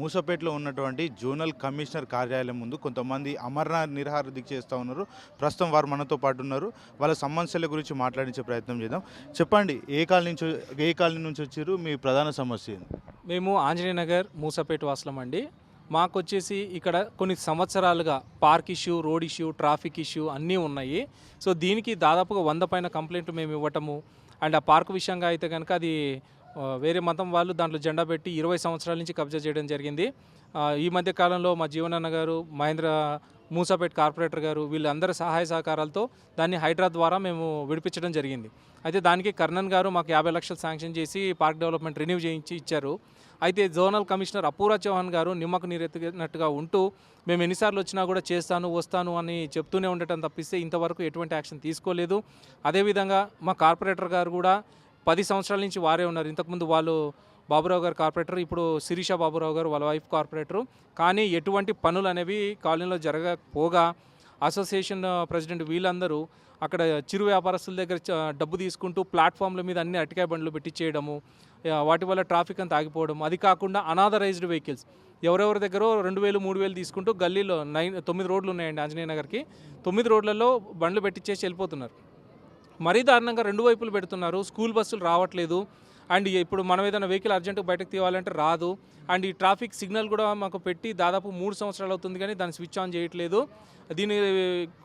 మూసపేటలో ఉన్నటువంటి zonal commissioner కార్యాలయం ముందు కొంతమంది అమర్నాథ్ నిరహార దీక్ష చేస్తూ ఉన్నారు. ప్రస్తుతం వారు మనతో పాటు ఉన్నారు. వాళ్ళ సమస్యల గురించి మాట్లాడించే ప్రయత్నం చేద్దాం. చెప్పండి ఏ కాలనీ నుంచి ఏ కాలనీ నుంచి వచ్చారు? మీ ప్రధాన సమస్య మేము ఆంజనేయ నగర్ మూసపేట వాసులం అండి. మాకు వచ్చేసి ఇక్కడ కొన్ని సంవత్సరాలుగా park issue road issue traffic issue అన్నీ ఉన్నాయి. సో దీనికి దాదాపుగా వంద పైన కంప్లైంట్ మేము ఇవ్వటము అండ్ ఆ పార్క్ విషయంగా అయితే కనుక అది వేరే మతం వాళ్ళు దాంట్లో జెండా పెట్టి ఇరవై సంవత్సరాల నుంచి కబ్జా చేయడం జరిగింది. ఈ మధ్య కాలంలో మా జీవనన్న గారు మహేంద్ర మూసాపేట్ కార్పొరేటర్ గారు వీళ్ళందరి సహాయ సహకారాలతో దాన్ని హైడ్రా ద్వారా మేము విడిపించడం జరిగింది. అయితే దానికి కర్ణన్ గారు మాకు యాభై లక్షలు శాంక్షన్ చేసి పార్క్ డెవలప్మెంట్ రిన్యూ చేయించి ఇచ్చారు. అయితే జోనల్ కమిషనర్ అపూరా చౌహాన్ గారు నిమ్మకు నీరెత్తినట్టుగా ఉంటూ మేము ఎన్నిసార్లు వచ్చినా కూడా చేస్తాను వస్తాను అని చెప్తూనే ఉండటం తప్పిస్తే ఇంతవరకు ఎటువంటి యాక్షన్ తీసుకోలేదు. అదేవిధంగా మా కార్పొరేటర్ గారు కూడా పది సంవత్సరాల నుంచి వారే ఉన్నారు. ఇంతకుముందు వాళ్ళు బాబురావు గారు కార్పొరేటర్ ఇప్పుడు శిరీష బాబురావు గారు వాళ్ళ వైఫ్ కార్పొరేటరు. కానీ ఎటువంటి పనులు అనేవి కాలనీలో జరగకపోగా అసోసియేషన్ ప్రెసిడెంట్ వీళ్ళందరూ అక్కడ చిరు వ్యాపారస్తుల దగ్గర డబ్బు తీసుకుంటూ ప్లాట్ఫామ్ల మీద అన్ని అటికాయ బండ్లు పెట్టించేయడము చేయడము వాటి వల్ల ట్రాఫిక్ అంతా ఆగిపోవడం అది కాకుండా అనాథరైజ్డ్ వెహికల్స్. ఎవరెవరి దగ్గర రెండు వేలు మూడు వేలు తీసుకుంటూ గల్లీలో నైన్ తొమ్మిది రోడ్లు ఉన్నాయండి ఆంజనేయ నగర్కి. తొమ్మిది రోడ్లలో బండ్లు పెట్టించేసి వెళ్ళిపోతున్నారు. మరీ దారుణంగా రెండు వైపులు పెడుతున్నారు. స్కూల్ బస్సులు రావట్లేదు. అండ్ ఇప్పుడు మనం ఏదైనా వెహికల్ అర్జెంటుగా బయటకు తీయాలంటే రాదు. అండ్ ఈ ట్రాఫిక్ సిగ్నల్ కూడా మాకు పెట్టి దాదాపు మూడు సంవత్సరాలు అవుతుంది కానీ దాన్ని స్విచ్ ఆన్ చేయట్లేదు. దీని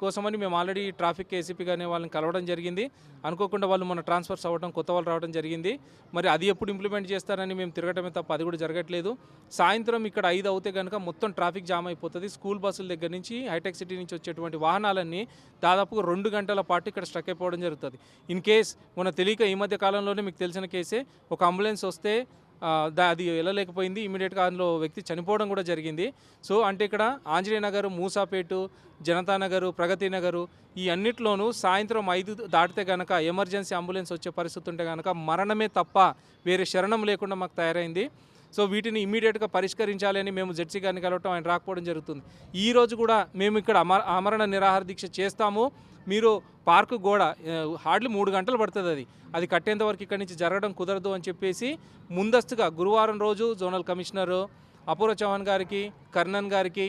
కోసమని మేము ఆల్రెడీ ట్రాఫిక్ ఏసీపీ కానీ వాళ్ళని కలవడం జరిగింది. అనుకోకుండా వాళ్ళు మన ట్రాన్స్ఫర్స్ అవ్వడం కొత్త వాళ్ళు రావడం జరిగింది. మరి అది ఎప్పుడు ఇంప్లిమెంట్ చేస్తారని మేము తిరగటమే తప్ప అది కూడా జరగట్లేదు. సాయంత్రం ఇక్కడ ఐదు అవుతే కనుక మొత్తం ట్రాఫిక్ జామ్ అయిపోతుంది. స్కూల్ బస్సుల దగ్గర నుంచి హైటెక్ సిటీ నుంచి వచ్చేటువంటి వాహనాలన్నీ దాదాపు రెండు గంటల పాటు ఇక్కడ స్ట్రక్ అయిపోవడం జరుగుతుంది. ఇన్ కేస్ మన తెలియక ఈ మధ్య కాలంలోనే మీకు తెలిసిన కేసే ఒక అంబులెన్స్ వస్తే అది వెళ్ళలేకపోయింది. ఇమీడియట్గా అందులో వ్యక్తి చనిపోవడం కూడా జరిగింది. సో అంటే ఇక్కడ ఆంజనేయ నగర్ మూసాపేటు జనతా నగరు ప్రగతి నగరు ఈ అన్నిట్లోనూ సాయంత్రం ఐదు దాటితే కనుక ఎమర్జెన్సీ అంబులెన్స్ వచ్చే పరిస్థితి ఉంటే కనుక మరణమే తప్ప వేరే శరణం లేకుండా మాకు తయారైంది. సో వీటిని ఇమీడియట్గా పరిష్కరించాలని మేము జడ్సీ గారిని కలవటం ఆయన రాకపోవడం జరుగుతుంది. ఈరోజు కూడా మేము ఇక్కడ అమర ఆమరణ నిరాహార దీక్ష చేస్తాము. మీరు పార్కు గోడ హార్డ్లీ మూడు గంటలు పడుతుంది అది. అది కట్టేంత వరకు ఇక్కడి నుంచి జరగడం కుదరదు అని చెప్పేసి ముందస్తుగా గురువారం రోజు జోనల్ కమిషనరు అపూర్వ చౌహాన్ గారికి కర్ణన్ గారికి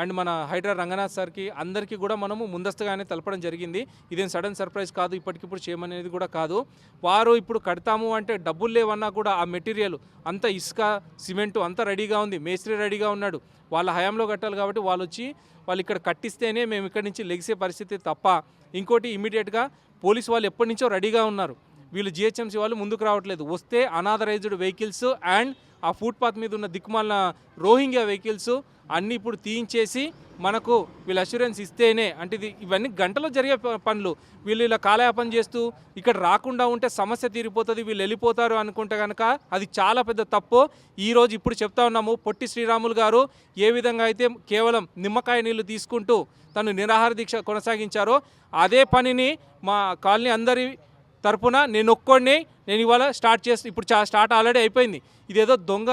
అండ్ మన హైడ్రా రంగనాథ్ సార్కి అందరికీ కూడా మనము ముందస్తుగానే తెలపడం జరిగింది. ఇదేం సడన్ సర్ప్రైజ్ కాదు ఇప్పటికిప్పుడు చేయమనేది కూడా కాదు. వారు ఇప్పుడు కడతాము అంటే డబ్బులు లేవన్నా కూడా ఆ మెటీరియల్ అంత ఇసుక సిమెంటు అంతా రెడీగా ఉంది. మేస్త్రి రెడీగా ఉన్నాడు. వాళ్ళ హయాంలో కట్టాలి కాబట్టి వాళ్ళు వచ్చి వాళ్ళు ఇక్కడ కట్టిస్తేనే మేము ఇక్కడి నుంచి లెగిసే పరిస్థితి తప్ప ఇంకోటి ఇమీడియట్గా పోలీసు వాళ్ళు ఎప్పటి నుంచో రెడీగా ఉన్నారు. వీళ్ళు జిహెచ్ఎంసీ వాళ్ళు ముందుకు రావట్లేదు. వస్తే అనాథరైజ్డ్ వెహికల్స్ అండ్ ఆ ఫుట్పాత్ మీద ఉన్న దిక్కుమాలిన రోహింగ్యా వెహికల్స్ అన్నీ ఇప్పుడు తీయించేసి మనకు వీళ్ళు అష్యూరెన్స్ ఇస్తేనే అంటే ఇది ఇవన్నీ గంటలో జరిగే పనులు. వీళ్ళు ఇలా కాలయాపన చేస్తూ ఇక్కడ రాకుండా ఉంటే సమస్య తీరిపోతుంది వీళ్ళు వెళ్ళిపోతారు అనుకుంటే కనుక అది చాలా పెద్ద తప్పు. ఈరోజు ఇప్పుడు చెప్తా ఉన్నాము పొట్టి శ్రీరాములు గారు ఏ విధంగా అయితే కేవలం నిమ్మకాయ నీళ్ళు తీసుకుంటూ తను నిరాహార దీక్ష కొనసాగించారో అదే పనిని మా కాలనీ అందరి తరపున నేను ఒక్కొడిని నేను ఇవాళ స్టార్ట్ చేసి ఇప్పుడు స్టార్ట్ ఆల్రెడీ అయిపోయింది. ఇదేదో దొంగ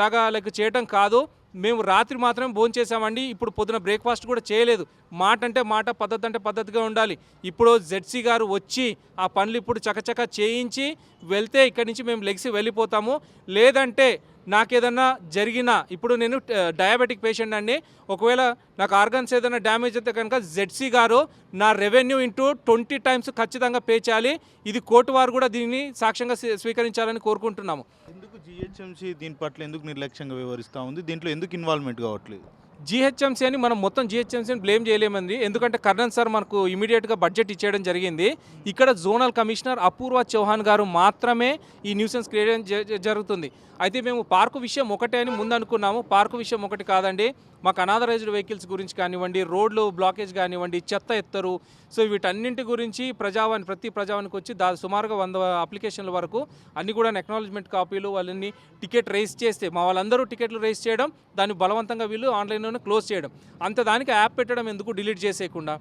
లాగా లెక్క చేయటం కాదు. మేము రాత్రి మాత్రమే భోజనం చేసామండి ఇప్పుడు పొద్దున బ్రేక్ఫాస్ట్ కూడా చేయలేదు. మాట అంటే మాట పద్ధతి అంటే పద్ధతిగా ఉండాలి. ఇప్పుడు జెడ్సీ గారు వచ్చి ఆ పనులు ఇప్పుడు చకచక చేయించి వెళ్తే ఇక్కడి నుంచి మేము లెగిసి వెళ్ళిపోతాము. లేదంటే నాకేదన్నా జరిగినా ఇప్పుడు నేను డయాబెటిక్ పేషెంట్ అండి. ఒకవేళ నాకు ఆర్గన్స్ ఏదైనా డ్యామేజ్ అయితే కనుక జెడ్సీ గారు నా రెవెన్యూ ఇంటూ ట్వంటీ టైమ్స్ ఖచ్చితంగా పే చేయాలి. ఇది కోర్టు వారు కూడా దీన్ని సాక్ష్యంగా స్వీకరించాలని కోరుకుంటున్నాము. ఎందుకు జిహెచ్ఎంసీ దీని పట్ల ఎందుకు నిర్లక్ష్యంగా వ్యవహరిస్తూ ఉంది? దీంట్లో ఎందుకు ఇన్వాల్వ్మెంట్ కావట్లేదు? జిహెచ్ఎంసీ అని మనం మొత్తం జిహెచ్ఎంసీని బ్లేమ్ చేయలేమండి. ఎందుకంటే కర్ణన్ సార్ మనకు ఇమీడియట్గా బడ్జెట్ ఇచ్చేయడం జరిగింది. ఇక్కడ జోనల్ కమిషనర్ అపూర్వ చౌహాన్ గారు మాత్రమే ఈ న్యూసెన్స్ క్రియేట్ జ- జరుగుతుంది. అయితే మేము పార్కు విషయం ఒకటే అని ముందు అనుకున్నాము పార్కు విషయం ఒకటి కాదండి. మాకు అనాథరైజ్డ్ వెహికల్స్ గురించి కానివ్వండి రోడ్లు బ్లాకేజ్ కానివ్వండి చెత్త ఎత్తరు. సో వీటన్నింటి గురించి ప్రజావాణి ప్రతి ప్రజావానికి వచ్చి దా సుమారుగా వంద అప్లికేషన్ల వరకు అన్ని కూడా ఎక్నాలజ్మెంట్ కాపీలు వాళ్ళని టికెట్ రేస్ చేస్తే మా వాళ్ళందరూ టికెట్లు రేస్ చేయడం దాన్ని బలవంతంగా వీళ్ళు ఆన్లైన్లోనే క్లోజ్ చేయడం. అంత దానికి యాప్ పెట్టడం ఎందుకు డిలీట్ చేసేయకుండా?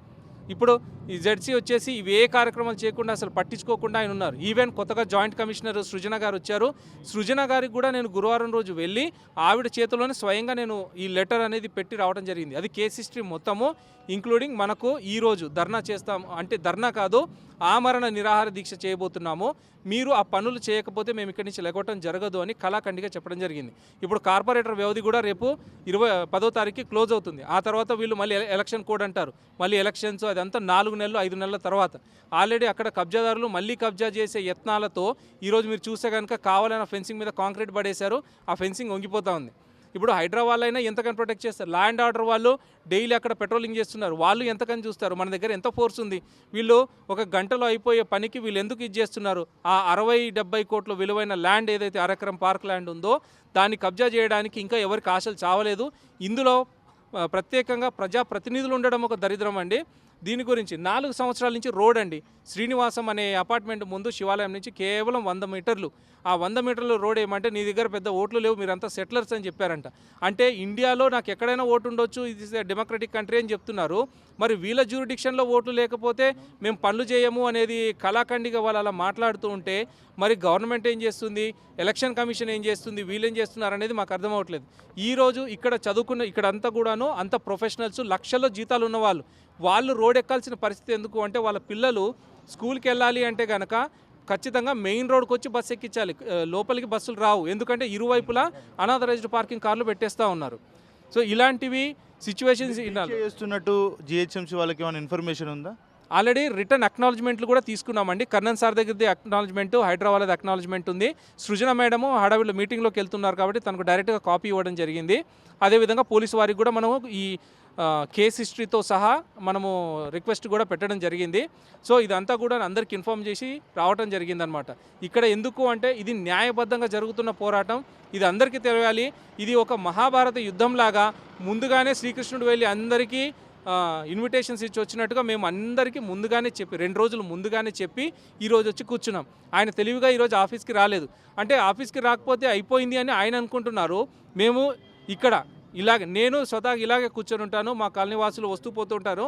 ఇప్పుడు ఈ జెడ్సీ వచ్చేసి ఇవి ఏ కార్యక్రమాలు చేయకుండా అసలు పట్టించుకోకుండా ఆయన ఉన్నారు. ఈవెన్ కొత్తగా జాయింట్ కమిషనర్ సృజన గారు వచ్చారు. సృజన గారికి కూడా నేను గురువారం రోజు వెళ్ళి ఆవిడ చేతిలోనే స్వయంగా నేను ఈ లెటర్ అనేది పెట్టి రావడం జరిగింది. అది కేస్ హిస్టరీ మొత్తము ఇంక్లూడింగ్ మనకు ఈరోజు ధర్నా చేస్తాం అంటే ధర్నా కాదు ఆమరణ నిరాహార దీక్ష చేయబోతున్నాము. మీరు ఆ పనులు చేయకపోతే మేము ఇక్కడి నుంచి లెగొట్టడం జరగదు అని కళాఖండిగా చెప్పడం జరిగింది. ఇప్పుడు కార్పొరేటర్ వ్యవధి కూడా రేపు ఇరవై పదో తారీఖు క్లోజ్ అవుతుంది. ఆ తర్వాత వీళ్ళు మళ్ళీ ఎల- ఎలక్షన్ కోడ్ అంటారు. మళ్ళీ ఎలక్షన్స్ అదంతా నాలుగు నెలలు ఐదు నెలల తర్వాత. ఆల్రెడీ అక్కడ కబ్జాదారులు మళ్ళీ కబ్జా చేసే యత్నాలతో ఈరోజు మీరు చూస్తే కనుక కావాలన్న ఫెన్సింగ్ మీద కాంక్రీట్ పడేశారు. ఆ ఫెన్సింగ్ వంగిపోతూ ఉంది. ఇప్పుడు హైదరాబాద్ అయినా ఎంతకని ప్రొటెక్ట్ చేస్తారు? లా అండ్ ఆర్డర్ వాళ్ళు డైలీ అక్కడ పెట్రోలింగ్ చేస్తున్నారు. వాళ్ళు ఎంతకని చూస్తారు? మన దగ్గర ఎంత ఫోర్స్ ఉంది? వీళ్ళు ఒక గంటలో అయిపోయే పనికి వీళ్ళు ఎందుకు ఇది చేస్తున్నారు? ఆ అరవై డెబ్బై కోట్ల విలువైన ల్యాండ్ ఏదైతే అరెకరం పార్క్ ల్యాండ్ ఉందో దాన్ని కబ్జా చేయడానికి ఇంకా ఎవరికి ఆశలు చావలేదు. ఇందులో ప్రత్యేకంగా ప్రజాప్రతినిధులు ఉండడం ఒక దరిద్రం అండి. దీని గురించి నాలుగు సంవత్సరాల నుంచి రోడ్ అండి. శ్రీనివాసం అనే అపార్ట్మెంట్ ముందు శివాలయం నుంచి కేవలం వంద మీటర్లు. ఆ వంద మీటర్ల రోడ్ ఏమంటే నీ దగ్గర పెద్ద ఓట్లు లేవు మీరంతా సెటిలర్స్ అని చెప్పారంట. అంటే ఇండియాలో నాకు ఎక్కడైనా ఓటు ఉండొచ్చు ఇది డెమోక్రటిక్ కంట్రీ అని చెప్తున్నారు. మరి వీళ్ళ జ్యూరిడిక్షన్లో ఓట్లు లేకపోతే మేము పనులు చేయము అనేది కళాఖండిగా వాళ్ళు అలా మాట్లాడుతూ ఉంటే మరి గవర్నమెంట్ ఏం చేస్తుంది? ఎలక్షన్ కమిషన్ ఏం చేస్తుంది? వీళ్ళు ఏం చేస్తున్నారు అనేది మాకు అర్థం అవ్వట్లేదు ఈ రోజు ఇక్కడ చదువుకున్న ఇక్కడ అంతా కూడాను అంత ప్రొఫెషనల్స్ లక్షల్లో జీతాలు ఉన్న వాళ్ళు. వాళ్ళు రోడ్ ఎక్కాల్సిన పరిస్థితి ఎందుకు అంటే వాళ్ళ పిల్లలు స్కూల్కి వెళ్ళాలి అంటే కనుక ఖచ్చితంగా మెయిన్ రోడ్కి వచ్చి బస్సు ఎక్కించాలి లోపలికి బస్సులు రావు. ఎందుకంటే ఇరువైపులా అనాథరైజ్డ్ పార్కింగ్ కార్లు పెట్టేస్తూ ఉన్నారు. సో ఇలాంటివి సిచ్యువేషన్స్ చేస్తున్నట్టు జిహెచ్ఎంసీ వాళ్ళకి ఏమైనా ఇన్ఫర్మేషన్ ఉందా? ఆల్రెడీ రిటర్న్ అక్నాలజ్మెంట్లు కూడా తీసుకున్నామండి. కర్ణన్ సార్ దగ్గరది అక్నాలజ్మెంట్ హైదరాబాద్ అక్నాలజ్మెంట్ ఉంది. సృజన మేడము హడావిడిలో మీటింగ్లోకి వెళ్తున్నారు కాబట్టి తనకు డైరెక్ట్గా కాపీ ఇవ్వడం జరిగింది. అదేవిధంగా పోలీసు వారికి కూడా మనము ఈ కేస్ హిస్టరీతో సహా మనము రిక్వెస్ట్ కూడా పెట్టడం జరిగింది. సో ఇదంతా కూడా అందరికి ఇన్ఫామ్ చేసి రావడం జరిగిందనమాట. ఇక్కడ ఎందుకు అంటే ఇది న్యాయబద్ధంగా జరుగుతున్న పోరాటం. ఇది అందరికీ తెలియాలి. ఇది ఒక మహాభారత యుద్ధంలాగా ముందుగానే శ్రీకృష్ణుడు వెళ్ళి అందరికీ ఇన్విటేషన్స్ ఇచ్చి వచ్చినట్టుగా మేము అందరికీ ముందుగానే చెప్పి రెండు రోజులు ముందుగానే చెప్పి ఈరోజు వచ్చి కూర్చున్నాం. ఆయన తెలివిగా ఈరోజు ఆఫీస్కి రాలేదు. అంటే ఆఫీస్కి రాకపోతే అయిపోయింది అని ఆయన అనుకుంటున్నారు. మేము ఇక్కడ ఇలాగ నేను స్వతహాగా ఇలాగే కూర్చొని ఉంటాను మా కాలనీ వాసులు వస్తూ పోతుంటారు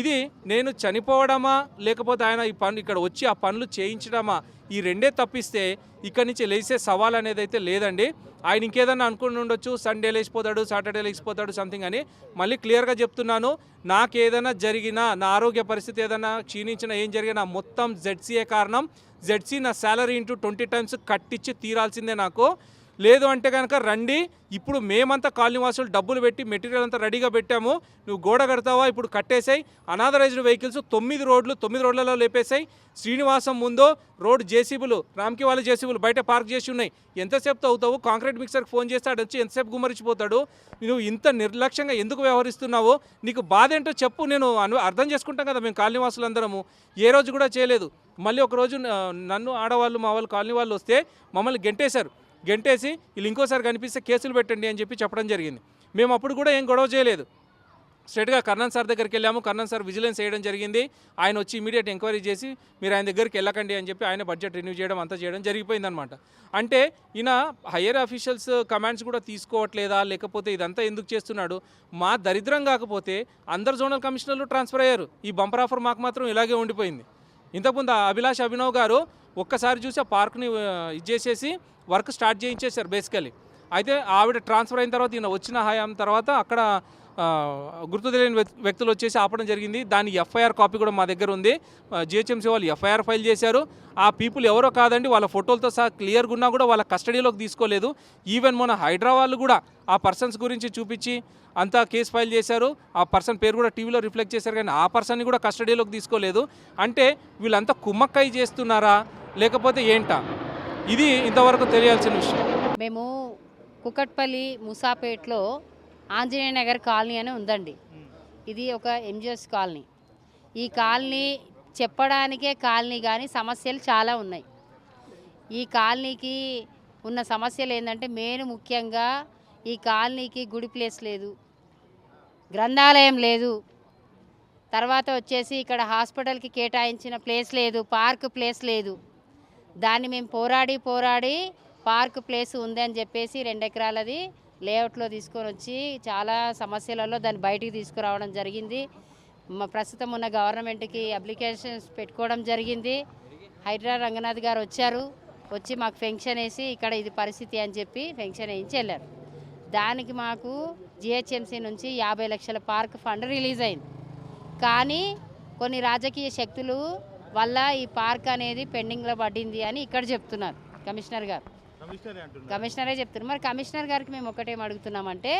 ఇది నేను చనిపోవడమా? లేకపోతే ఆయన ఈ పనులు ఇక్కడ వచ్చి ఆ పనులు చేయించడమా? ఈ రెండే తప్పిస్తే ఇక్కడి నుంచి లేచే సవాల్ అనేది అయితే లేదండి. ఆయన ఇంకేదన్నా అనుకుని ఉండొచ్చు సండే లేచిపోతాడు సాటర్డే లేచిపోతాడు సంథింగ్ అని మళ్ళీ క్లియర్గా చెప్తున్నాను. నాకు ఏదైనా జరిగినా నా ఆరోగ్య పరిస్థితి ఏదైనా క్షీణించినా ఏం జరిగినా మొత్తం జెడ్సీఏ కారణం జెడ్సీ నా శాలరీ ఇంటూ ట్వంటీ టైమ్స్ కట్టించి తీరాల్సిందే నాకు. లేదు అంటే కనుక రండి. ఇప్పుడు మేమంతా కాలనీవాసులు డబ్బులు పెట్టి మెటీరియల్ అంతా రెడీగా పెట్టాము. నువ్వు గోడ కడతావా? ఇప్పుడు కట్టేసాయి. అనాథరైజ్డ్ వెహికల్స్ తొమ్మిది రోడ్లు తొమ్మిది రోడ్లలో లేపేసాయి. శ్రీనివాసం ముందు రోడ్ జేసీబులు రామ్కి వాళ్ళ జేసీబులు బయట పార్క్ చేసి ఉన్నాయి. ఎంతసేపు అవుతావు? కాంక్రీట్ మిక్సర్కి ఫోన్ చేస్తే ఆడు వచ్చి ఎంతసేపు గుమ్మరిచిపోతాడు? నువ్వు ఇంత నిర్లక్ష్యంగా ఎందుకు వ్యవహరిస్తున్నావో? నీకు బాధ ఏంటో చెప్పు. నేను అను అర్థం చేసుకుంటాం కదా మేము కాలనీవాసులందరము ఏ రోజు కూడా చేయలేదు. మళ్ళీ ఒకరోజు నన్ను ఆడవాళ్ళు మా వాళ్ళు కాలనీ వాళ్ళు వస్తే మమ్మల్ని గెంటేశారు. గెంటేసి వీళ్ళు ఇంకోసారి కనిపిస్తే కేసులు పెట్టండి అని చెప్పి చెప్పడం జరిగింది. మేము అప్పుడు కూడా ఏం గొడవ చేయలేదు. స్ట్రైట్గా కర్ణన్ సార్ దగ్గరికి వెళ్ళాము. కర్ణన్ సార్ విజిలెన్స్ చేయడం జరిగింది. ఆయన వచ్చి ఇమీడియట్ ఎంక్వైరీ చేసి మీరు ఆయన దగ్గరికి వెళ్ళకండి అని చెప్పి ఆయన బడ్జెట్ రిన్యూ చేయడం అంతా చేయడం జరిగిపోయిందనమాట అంటే ఈయన హయ్యర్ అఫీషియల్స్ కమాండ్స్ కూడా తీసుకోవట్లేదా? లేకపోతే ఇదంతా ఎందుకు చేస్తున్నాడు? మా దరిద్రం కాకపోతే అందరు జోనల్ కమిషనర్లు ట్రాన్స్ఫర్ అయ్యారు. ఈ బంపర్ ఆఫర్ మాకు మాత్రం ఇలాగే ఉండిపోయింది. ఇంతకుముందు ఆ అభిలాష్ అభినవ్ గారు ఒక్కసారి చూసి ఆ పార్క్ని ఇది చేసేసి వర్క్ స్టార్ట్ చేయించేశారు బేసికలీ. అయితే ఆవిడ ట్రాన్స్ఫర్ అయిన తర్వాత ఈయన వచ్చిన హయాం తర్వాత అక్కడ గుర్తు తెలియని వ్యక్తులు వచ్చేసి ఆపడం జరిగింది. దాని ఎఫ్ఐఆర్ కాపీ కూడా మా దగ్గర ఉంది. జిహెచ్ఎంసీ వాళ్ళు ఎఫ్ఐఆర్ ఫైల్ చేశారు. ఆ పీపుల్ ఎవరో కాదండి వాళ్ళ ఫోటోలతో సహా క్లియర్గా ఉన్నా కూడా వాళ్ళ కస్టడీలోకి తీసుకోలేదు. ఈవెన్ మన హైదరాబాద్ కూడా ఆ పర్సన్స్ గురించి చూపించి అంతా కేసు ఫైల్ చేశారు. ఆ పర్సన్ పేరు కూడా టీవీలో రిఫ్లెక్ట్ చేశారు కానీ ఆ పర్సన్ని కూడా కస్టడీలోకి తీసుకోలేదు. అంటే వీళ్ళంతా కుమ్మక్కై చేస్తున్నారా? లేకపోతే ఏంటా? ఇది ఇంతవరకు తెలియాల్సిన విషయం. మేము కుకట్పల్లి ముసాపేట్లో ఆంజనేయ నగర్ కాలనీ అని ఉందండి. ఇది ఒక ఎంజిఎస్ కాలనీ. ఈ కాలనీ చెప్పడానికే కాలనీ కానీ సమస్యలు చాలా ఉన్నాయి. ఈ కాలనీకి ఉన్న సమస్యలు ఏంటంటే మెయిన్ ముఖ్యంగా ఈ కాలనీకి గుడి ప్లేస్ లేదు గ్రంథాలయం లేదు. తర్వాత వచ్చేసి ఇక్కడ హాస్పిటల్కి కేటాయించిన ప్లేస్ లేదు పార్క్ ప్లేస్ లేదు. దాన్ని మేము పోరాడి పోరాడి పార్క్ ప్లేస్ ఉంది అని చెప్పేసి రెండు ఎకరాలది లేఅవుట్లో తీసుకొని వచ్చి చాలా సమస్యలలో దాన్ని బయటికి తీసుకురావడం జరిగింది. మా ప్రస్తుతం ఉన్న గవర్నమెంట్కి అప్లికేషన్స్ పెట్టుకోవడం జరిగింది. హైదరా రంగనాథ్ గారు వచ్చారు. వచ్చి మాకు ఫెన్షన్ వేసి ఇక్కడ ఇది పరిస్థితి అని చెప్పి ఫెన్షన్ వేయించి వెళ్ళారు. దానికి మాకు జిహెచ్ఎంసీ నుంచి యాభై లక్షల పార్క్ ఫండ్ రిలీజ్ అయింది. కానీ కొన్ని రాజకీయ శక్తులు వల్ల ఈ పార్క్ అనేది పెండింగ్లో పడింది అని ఇక్కడ చెప్తున్నారు కమిషనర్ గారు. కమిషనరే చెప్తున్నారు. మరి కమిషనర్ గారికి మేము ఒకటేం అడుగుతున్నామంటే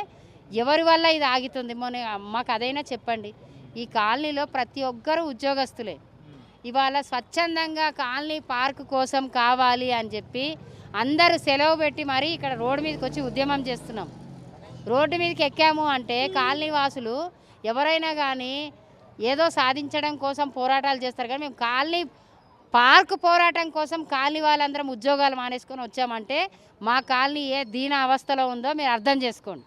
ఎవరి వల్ల ఇది ఆగుతుంది? మొన్న మాకు అదైనా చెప్పండి. ఈ కాలనీలో ప్రతి ఒక్కరూ ఉద్యోగస్తులే. ఇవాళ స్వచ్ఛందంగా కాలనీ పార్క్ కోసం కావాలి అని చెప్పి అందరూ సెలవు పెట్టి మరీ ఇక్కడ రోడ్డు మీదకి వచ్చి ఉద్యమం చేస్తున్నాం. రోడ్డు మీదకి ఎక్కాము అంటే కాలనీ వాసులు ఎవరైనా కానీ ఏదో సాధించడం కోసం పోరాటాలు చేస్తారు. కానీ మేము కాలనీ పార్క్ పోరాటం కోసం కాలనీ వాళ్ళందరం ఉద్యోగాలు మానేసుకొని వచ్చామంటే మా కాలనీ ఏ దీన అవస్థలో ఉందో మీరు అర్థం చేసుకోండి.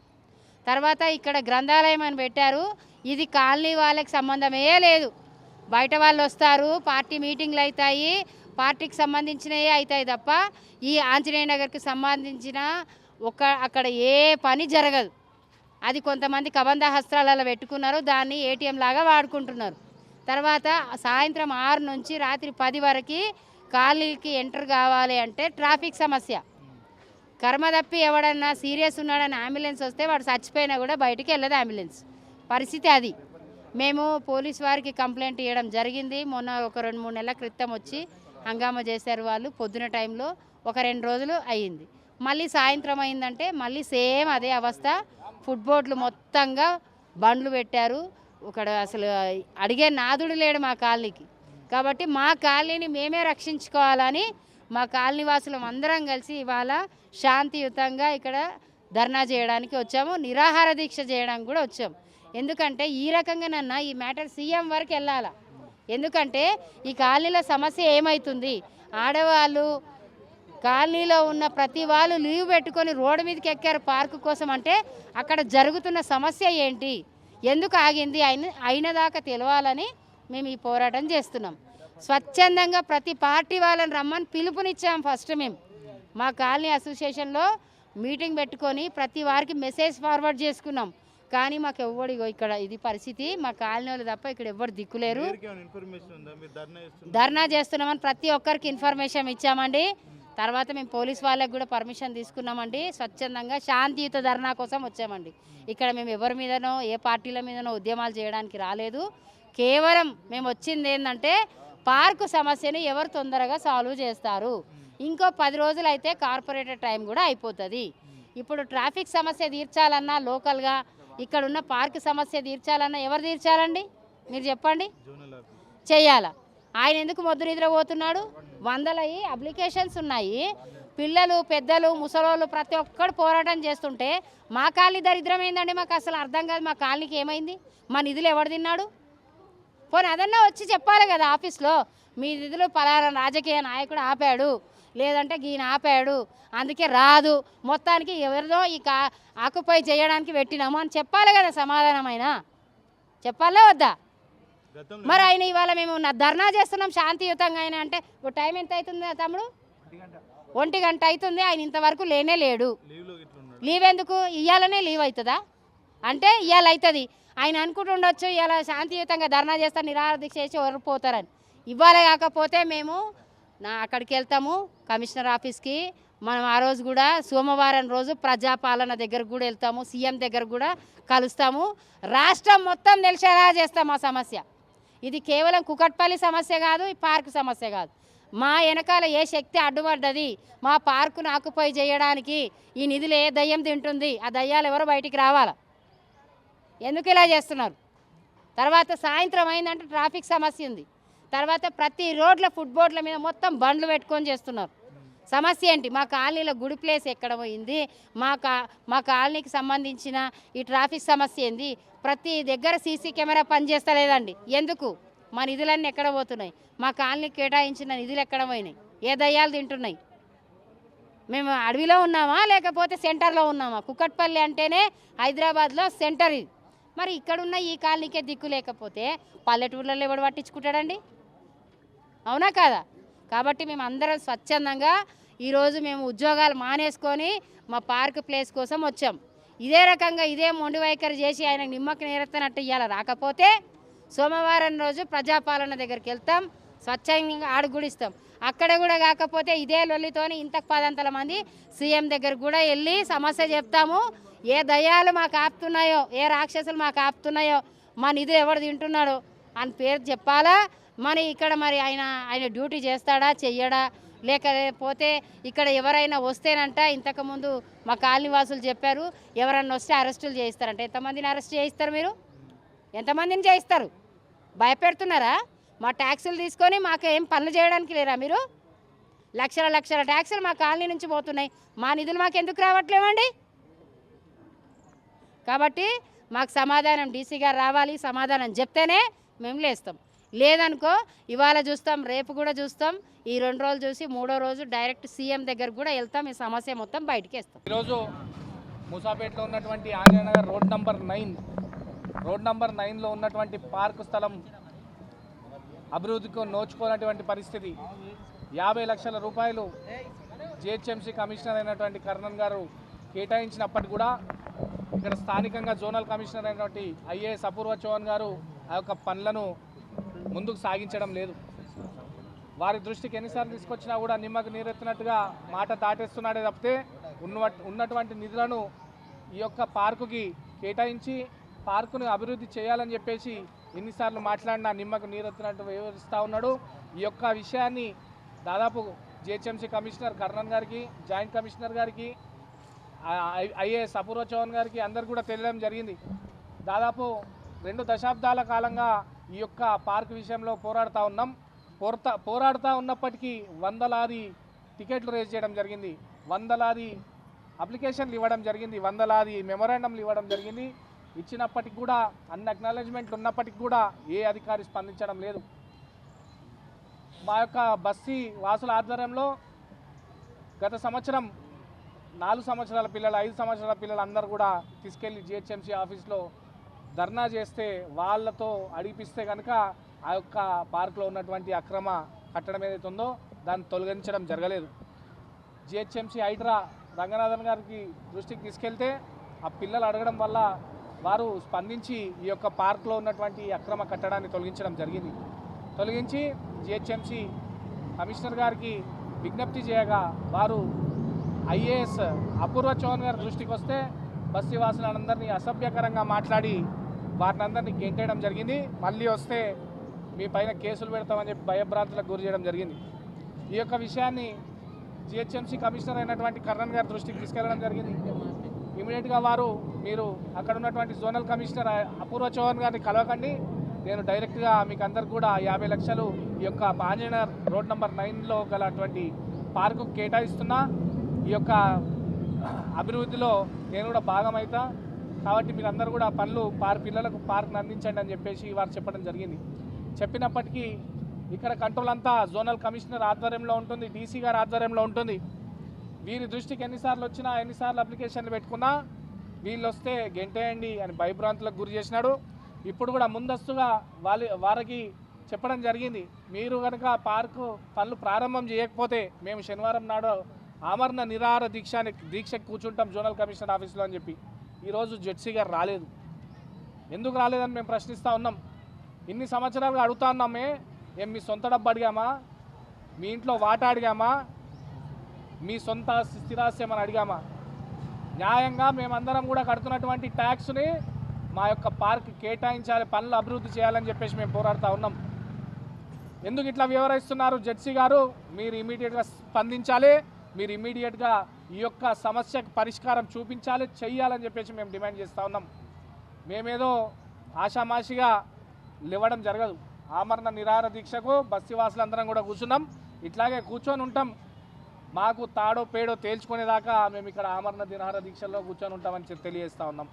తర్వాత ఇక్కడ గ్రంథాలయం అని పెట్టారు. ఇది కాలనీ వాళ్ళకి సంబంధమే లేదు. బయట వాళ్ళు వస్తారు పార్టీ మీటింగ్లు అవుతాయి. పార్టీకి సంబంధించినవే అవుతాయి తప్ప ఈ ఆంజనేయ నగర్కి సంబంధించిన ఒక అక్కడ ఏ పని జరగదు. అది కొంతమంది కబంధ హస్త్రాలలో పెట్టుకున్నారు దాన్ని ఏటీఎం లాగా వాడుకుంటున్నారు. తర్వాత సాయంత్రం ఆరు నుంచి రాత్రి పది వరకు కాలనీకి ఎంటర్ కావాలి అంటే ట్రాఫిక్ సమస్య. కర్మ తప్పి ఎవడన్నా సీరియస్ ఉన్నాడని అంబులెన్స్ వస్తే వాడు చచ్చిపోయినా కూడా బయటికి వెళ్ళదు అంబులెన్స్. పరిస్థితి అది. మేము పోలీస్ వారికి కంప్లైంట్ ఇవ్వడం జరిగింది. మొన్న ఒక రెండు మూడు నెలల క్రితం వచ్చి హంగామా చేశారు వాళ్ళు పొద్దున టైంలో ఒక రెండు రోజులు అయ్యింది. మళ్ళీ సాయంత్రం అయిందంటే మళ్ళీ సేమ్ అదే అవస్థ. ఫుడ్ బోర్డులు మొత్తంగా బండ్లు పెట్టారు. ఒకడు అసలు అడిగే నాదుడు లేడు మా కాలనీకి. కాబట్టి మా కాలనీని మేమే రక్షించుకోవాలని మా కాలనీ వాసులం అందరం కలిసి ఇవాళ శాంతియుతంగా ఇక్కడ ధర్నా చేయడానికి వచ్చాము. నిరాహార దీక్ష చేయడానికి కూడా వచ్చాము ఎందుకంటే ఈ రకంగానన్నా ఈ మ్యాటర్ సీఎం వరకు వెళ్ళాల? ఎందుకంటే ఈ కాలనీల సమస్య ఏమవుతుంది ఆడవాళ్ళు కాలనీలో ఉన్న ప్రతి వాళ్ళు లీవ్ పెట్టుకొని రోడ్డు మీదకి ఎక్కారు పార్కు కోసం అంటే అక్కడ జరుగుతున్న సమస్య ఏంటి? ఎందుకు ఆగింది? అయిన అయిన దాకా తెలవాలని మేము ఈ పోరాటం చేస్తున్నాం. స్వచ్ఛందంగా ప్రతి పార్టీ వాళ్ళని రమ్మని పిలుపునిచ్చాం ఫస్ట్ మేము. మా కాలనీ అసోసియేషన్లో మీటింగ్ పెట్టుకొని ప్రతి వారికి మెసేజ్ ఫార్వర్డ్ చేసుకున్నాం. కానీ మాకు ఎవ్వడు ఇక్కడ ఇది పరిస్థితి. మా కాలనీ వాళ్ళు తప్ప ఇక్కడ ఎవ్వరు దిక్కులేరు. ధర్నా చేస్తున్నామని ప్రతి ఒక్కరికి ఇన్ఫర్మేషన్ ఇచ్చామండి. తర్వాత మేము పోలీస్ వాళ్ళకి కూడా పర్మిషన్ తీసుకున్నామండి. స్వచ్ఛందంగా శాంతియుత ధర్నా కోసం వచ్చామండి. ఇక్కడ మేము ఎవరి మీదనో ఏ పార్టీల మీదనో ఉద్యమాలు చేయడానికి రాలేదు. కేవలం మేము వచ్చింది ఏంటంటే పార్కు సమస్యని ఎవరు తొందరగా సాల్వ్ చేస్తారు. ఇంకో పది రోజులు అయితే కార్పొరేటర్ టైం కూడా అయిపోతుంది. ఇప్పుడు ట్రాఫిక్ సమస్య తీర్చాలన్నా లోకల్గా ఇక్కడ ఉన్న పార్క్ సమస్య తీర్చాలన్నా ఎవరు తీర్చాలండి? మీరు చెప్పండి. చెయ్యాల? ఆయన ఎందుకు మొద్దు నిద్రపోతున్నాడు వందలయ్యి అప్లికేషన్స్ ఉన్నాయి. పిల్లలు పెద్దలు ముసలోళ్ళు ప్రతి ఒక్కడు పోరాటం చేస్తుంటే మా కాలనీ దరిద్రం ఏందండి? మాకు అసలు అర్థం కాదు. మా కాలనీకి ఏమైంది? మా నిధులు ఎవడు తిన్నాడు? పోనీ అదన్నా వచ్చి చెప్పాలి కదా ఆఫీస్లో. మీ నిధులు పలానా రాజకీయ నాయకుడు ఆపాడు. లేదంటే ఈయన ఆపాడు. అందుకే రాదు. మొత్తానికి ఎవరిదో ఈ కా ఆకుపై చేయడానికి పెట్టినాము అని చెప్పాలి కదా సమాధానమైన? చెప్పాలా వద్దా? మరి ఆయన ఇవాళ మేము నా- ధర్నా చేస్తున్నాం శాంతియుతంగా ఆయన అంటే ఓ టైం ఎంత అవుతుంది తమ్ముడు? ఒంటి గంట. అవుతుంది ఆయన ఇంతవరకు లేనే లేడు. లీవ్ ఎందుకు ఇయ్యాలనే లీవ్ అవుతుందా? అంటే ఇవాళ అవుతుంది. ఆయన అనుకుంటుండొచ్చు ఇవాళ శాంతియుతంగా ధర్నా చేస్తా నిరాహార దీక్ష చేసి పోతారని. ఇవ్వాలి కాకపోతే మేము నా అక్కడికి వెళ్తాము కమిషనర్ ఆఫీస్కి. మనం ఆ రోజు కూడా సోమవారం రోజు ప్రజాపాలన దగ్గరకు కూడా వెళ్తాము సీఎం దగ్గర కూడా కలుస్తాము. రాష్ట్రం మొత్తం తెలిసేలా చేస్తాం ఆ సమస్య. ఇది కేవలం కుకట్పల్లి సమస్య కాదు ఈ పార్క్ సమస్య కాదు. మా వెనకాల ఏ శక్తి అడ్డుపడ్డది? మా పార్కును ఆకుపై చేయడానికి ఈ నిధులు ఏ దయ్యం తింటుంది? ఆ దయ్యాలు ఎవరు బయటికి రావాలా? ఎందుకు ఇలా చేస్తున్నారు? తర్వాత సాయంత్రం అయిందంటే ట్రాఫిక్ సమస్య ఉంది. తర్వాత ప్రతి రోడ్ల ఫుట్ బోర్డుల మీద మొత్తం బండ్లు పెట్టుకొని చేస్తున్నారు. సమస్య ఏంటి? మా కాలనీలో గుడి ప్లేస్ ఎక్కడ పోయింది? మా కా మా కాలనీకి సంబంధించిన ఈ ట్రాఫిక్ సమస్య ఏంది? ప్రతి దగ్గర సీసీ కెమెరా పనిచేస్తలేదండి. ఎందుకు? మా నిధులన్నీ ఎక్కడ పోతున్నాయి? మా కాలనీకి కేటాయించిన నిధులు ఎక్కడ పోయినాయి? ఏ దయ్యాలు తింటున్నాయి? మేము అడవిలో ఉన్నామా? లేకపోతే సెంటర్లో ఉన్నామా? కుక్కట్పల్లి అంటేనే హైదరాబాద్లో సెంటర్ ఇది. మరి ఇక్కడున్న ఈ కాలనీకే దిక్కు లేకపోతే పల్లెటూర్లలో ఎవడు పట్టించుకుంటాడండి? అవునా కాదా? కాబట్టి మేము అందరం స్వచ్ఛందంగా ఈరోజు మేము ఉద్యోగాలు మానేసుకొని మా పార్క్ ప్లేస్ కోసం వచ్చాం. ఇదే రకంగా ఇదే మొండి వైఖరి చేసి ఆయన నిమ్మక నేరెత్తనట్టు ఇవాళ రాకపోతే సోమవారం రోజు ప్రజాపాలన దగ్గరికి వెళ్తాం స్వచ్ఛంగా ఆడుగుడిస్తాం అక్కడ కూడా కాకపోతే ఇదే లొల్లితోని ఇంతకు పదంతల మంది సీఎం దగ్గర కూడా వెళ్ళి సమస్య చెప్తాము. ఏ దయ్యాలు మాకు ఆపుతున్నాయో ఏ రాక్షసులు మాకు ఆపుతున్నాయో మా నిధులు ఎవడు తింటున్నాడు అని పేరు చెప్పాలా? మరి ఇక్కడ మరి ఆయన ఆయన డ్యూటీ చేస్తాడా చెయ్యడా లేకపోతే ఇక్కడ ఎవరైనా వస్తేనంట ఇంతకుముందు మా కాలనీ వాసులు చెప్పారు ఎవరన్నా వస్తే అరెస్టులు చేయిస్తారంట. ఎంతమందిని అరెస్ట్ చేయిస్తారు మీరు? ఎంతమందిని చేయిస్తారు? భయపెడుతున్నారా? మా ట్యాక్సులు తీసుకొని మాకు ఏం పనులు చేయడానికి లేరా మీరు? లక్షల లక్షల ట్యాక్సులు మా కాలనీ నుంచి పోతున్నాయి. మా నిధులు మాకు ఎందుకు రావట్లేవండి? కాబట్టి మాకు సమాధానం డీసీ గారు రావాలి సమాధానం చెప్తేనే మేము లేస్తాం. లేదనుకో ఇవాళ చూస్తాం రేపు కూడా చూస్తాం. ఈ రెండు రోజులు చూసి మూడో రోజు డైరెక్ట్ సీఎం దగ్గర కూడా వెళ్తాం. ఈ సమస్య మొత్తం బయటకి వేస్తాం. ఈరోజు ముసాపేటలో ఉన్నటువంటి Anjanagar road number nine road number నైన్లో ఉన్నటువంటి పార్కు స్థలం అభివృద్ధికి నోచుకోనటువంటి పరిస్థితి. యాభై లక్షల రూపాయలు జిహెచ్ఎంసీ కమిషనర్ అయినటువంటి కర్ణన్ గారు కేటాయించినప్పటికీ కూడా ఇక్కడ స్థానికంగా జోనల్ కమిషనర్ అయినటువంటి ఐఏఎస్ అపూర్వ చౌహాన్ గారు ఆ యొక్క పనులను ముందుకు సాగించడం లేదు. వారి దృష్టికి ఎన్నిసార్లు తీసుకొచ్చినా కూడా నిమ్మకు నీరెత్తినట్టుగా మాట దాటేస్తున్నాడే తప్పితే ఉన్న ఉన్నటువంటి నిధులను ఈ యొక్క పార్కుకి కేటాయించి పార్కును అభివృద్ధి చేయాలని చెప్పేసి ఎన్నిసార్లు మాట్లాడినా నిమ్మకు నీరెత్తినట్టు వివరిస్తూ ఉన్నాడు. ఈ యొక్క విషయాన్ని దాదాపు జిహెచ్ఎంసీ కమిషనర్ కర్ణన్ గారికి జాయింట్ కమిషనర్ గారికి ఐఏఎస్ అపూర్వ చౌహాన్ గారికి అందరు కూడా తెలియడం జరిగింది. దాదాపు రెండు దశాబ్దాల కాలంగా ఈ యొక్క పార్క్ విషయంలో పోరాడుతూ ఉన్నాం. పోరాట పోరాడుతూ ఉన్నప్పటికీ వందలాది టికెట్లు రేజ్ చేయడం జరిగింది. వందలాది అప్లికేషన్లు ఇవ్వడం జరిగింది. వందలాది మెమరాండంలు ఇవ్వడం జరిగింది. ఇచ్చినప్పటికి కూడా అన్ని అక్నాలెడ్జ్మెంట్లు ఉన్నప్పటికీ కూడా ఏ అధికారి స్పందించడం లేదు. మా యొక్క బస్సీ వాసుల ఆధ్వర్యంలో గత సంవత్సరం నాలుగు సంవత్సరాల పిల్లలు ఐదు సంవత్సరాల పిల్లలు అందరూ కూడా తీసుకెళ్ళి జిహెచ్ఎంసీ ఆఫీస్లో ధర్నా చేస్తే వాళ్ళతో అడిగిపిస్తే కనుక ఆ యొక్క పార్కులో ఉన్నటువంటి అక్రమ కట్టడం ఏదైతే ఉందో దాన్ని తొలగించడం జరగలేదు. జిహెచ్ఎంసీ హైడ్రా రంగనాథన్ గారికి దృష్టికి తీసుకెళ్తే ఆ పిల్లలు అడగడం వల్ల వారు స్పందించి ఈ యొక్క పార్క్లో ఉన్నటువంటి అక్రమ కట్టడాన్ని తొలగించడం జరిగింది. తొలగించి జిహెచ్ఎంసీ కమిషనర్ గారికి విజ్ఞప్తి చేయగా వారు ఐఏఎస్ అపూర్వ చౌహాన్ గారి దృష్టికి వస్తే బస్తీ వాసులందరినీ అసభ్యకరంగా మాట్లాడి వారిని అందరినీ గెంటేయడం జరిగింది. మళ్ళీ వస్తే మీ పైన కేసులు పెడతామని చెప్పి భయభ్రాంతులకు గురి చేయడం జరిగింది. ఈ యొక్క విషయాన్ని జిహెచ్ఎంసీ కమిషనర్ అయినటువంటి కర్ణన్ గారి దృష్టికి తీసుకెళ్ళడం జరిగింది. ఇమీడియట్గా వారు మీరు అక్కడ ఉన్నటువంటి జోనల్ కమిషనర్ అపూర్వ చౌహాన్ గారిని కలవకండి. నేను డైరెక్ట్గా మీకు అందరికి కూడా యాభై లక్షలు ఈ యొక్క ఆంజనేయర్ రోడ్ నెంబర్ నైన్లో గలటువంటి పార్కు కేటాయిస్తున్నా. ఈ యొక్క అభివృద్ధిలో నేను కూడా భాగమవుతా కాబట్టి మీరందరూ కూడా పనులు పార్ పిల్లలకు పార్క్ని అందించండి అని చెప్పేసి వారు చెప్పడం జరిగింది. చెప్పినప్పటికీ ఇక్కడ కంట్రోల్ అంతా జోనల్ కమిషనర్ ఆధ్వర్యంలో ఉంటుంది డీసీ గారి ఆధ్వర్యంలో ఉంటుంది. వీరి దృష్టికి ఎన్నిసార్లు వచ్చినా ఎన్నిసార్లు అప్లికేషన్లు పెట్టుకున్నా వీళ్ళు వస్తే గెంటేయండి అని భయభ్రాంతులకు గురి చేసినాడు. ఇప్పుడు కూడా ముందస్తుగా వాళ్ళ వారికి చెప్పడం జరిగింది. మీరు కనుక పార్కు పనులు ప్రారంభం చేయకపోతే మేము శనివారం నాడు ఆమరణ నిరాహార దీక్ష దీక్షకు కూర్చుంటాం జోనల్ కమిషనర్ ఆఫీస్లో అని చెప్పి. ఈరోజు జెడ్సీ గారు రాలేదు. ఎందుకు రాలేదని మేము ప్రశ్నిస్తూ ఉన్నాం. ఇన్ని సంవత్సరాలుగా అడుగుతా ఉన్నామే ఏం మీ సొంత డబ్బు అడిగామా? మీ ఇంట్లో వాటా అడిగామా? మీ సొంత స్థిరాస్తి అని అడిగామా? న్యాయంగా మేమందరం కూడా కడుతున్నటువంటి ట్యాక్స్ని మా యొక్క పార్క్ కేటాయించాలి పనులు అభివృద్ధి చేయాలని చెప్పేసి మేము పోరాడుతూ ఉన్నాం. ఎందుకు ఇట్లా వివరిస్తున్నారు జెడ్సీ గారు? మీరు ఇమీడియట్గా స్పందించాలి. మీరు ఇమీడియట్గా ఈ యొక్క సమస్యకు పరిష్కారం చూపించాలి చెయ్యాలని చెప్పేసి మేము డిమాండ్ చేస్తూ ఉన్నాం. మేమేదో ఆషామాషిగా లేవడం జరగదు. ఆమరణ నిరాహార దీక్షకు బస్తివాసులందరం కూడా కూర్చున్నాం. ఇట్లాగే కూర్చొని ఉంటాం. మాకు తాడో పేడో తేల్చుకునేదాకా మేము ఇక్కడ ఆమరణ నిరాహార దీక్షల్లో కూర్చొని ఉంటామని చెప్పి ఉన్నాం.